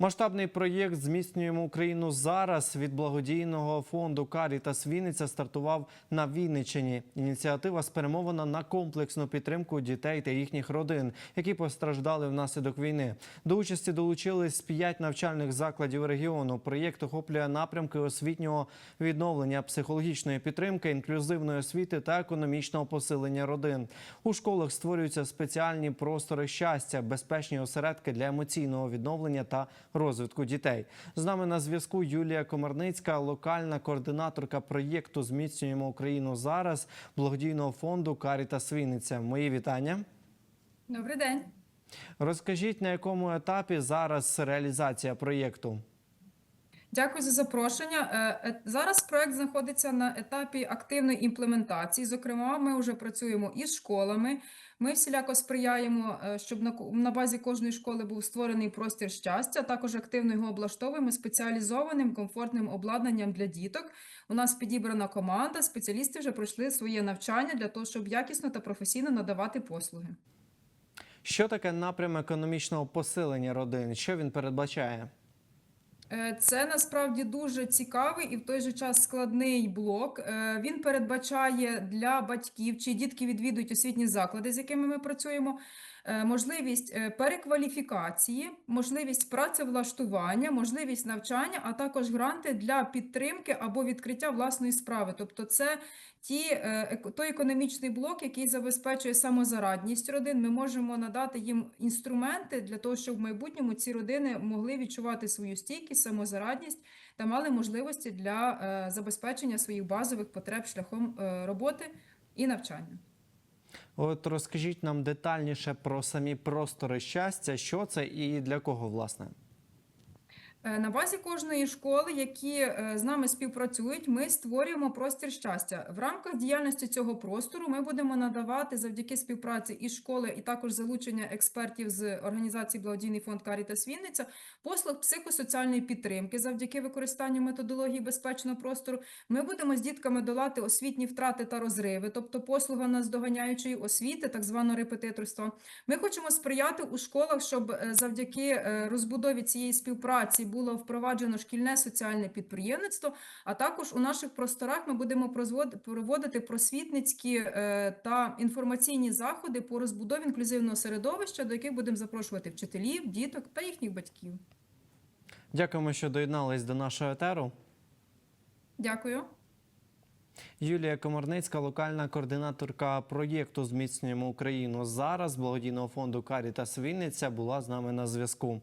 Масштабний проєкт Зміцнюємо Україну зараз від благодійного фонду Карітас Вінниця стартував на Вінниччині. Ініціатива спрямована на комплексну підтримку дітей та їхніх родин, які постраждали внаслідок війни. До участі долучились п'ять навчальних закладів регіону. Проєкт охоплює напрямки освітнього відновлення, психологічної підтримки, інклюзивної освіти та економічного посилення родин. У школах створюються спеціальні простори щастя, безпечні осередки для емоційного відновлення та розвитку дітей. З нами на зв'язку Юлія Комарницька, локальна координаторка проєкту Зміцнюємо Україну зараз благодійного фонду Каріта Свіниця. Мої вітання. Добрий день. Розкажіть, на якому етапі зараз реалізація проєкту? Дякую за запрошення. Е, е, Зараз проект знаходиться на етапі активної імплементації. Зокрема, ми вже працюємо із школами. Ми всіляко сприяємо, е, щоб на базі кожної школи був створений простір щастя. Також активно його облаштовуємо спеціалізованим комфортним обладнанням для діток. У нас підібрана команда. Спеціалісти вже пройшли своє навчання для того, щоб якісно та професійно надавати послуги. Що таке напрям економічного посилення родин? Що він передбачає? Е, Це насправді дуже цікавий і в той же час складний блок. Е, Він передбачає для батьків, чи дітки відвідують освітні заклади, з якими ми працюємо, е, можливість перекваліфікації, можливість працевлаштування, можливість навчання, а також гранти для підтримки або відкриття власної справи. Тобто, це ті, той економічний блок, який забезпечує самозарадність родин. Ми можемо надати їм інструменти для того, щоб в майбутньому ці родини могли відчувати свою стійкість, самозарадність та мали можливості для е, забезпечення своїх базових потреб шляхом е, роботи і навчання. От розкажіть нам детальніше про самі простори щастя, що це і для кого власне. Е, На базі кожної школи, які е, з нами співпрацюють, ми створюємо простір щастя. В рамках діяльності цього простору ми будемо надавати завдяки співпраці і школи, і також залучення експертів з організації Благодійний фонд Карітас Вінниця, послуг психосоціальної підтримки завдяки використанню методології безпечного простору. Ми будемо з дітками долати освітні втрати та розриви, тобто послуга наздоганяючої освіти, так званого репетиторства. Ми хочемо сприяти у школах, щоб е, завдяки розбудові цієї співпраці було впроваджено шкільне соціальне підприємництво. А також у наших просторах ми будемо проводити просвітницькі е, та інформаційні заходи по розбудові інклюзивного середовища, до яких будемо запрошувати вчителів, діток та їхніх батьків. Дякуємо, що доєднались до нашого етеру. Дякую. Юлія Комарницька, локальна координаторка проєкту Зміцнюємо Україну зараз благодійного фонду Карітас Вінниця була з нами на зв'язку.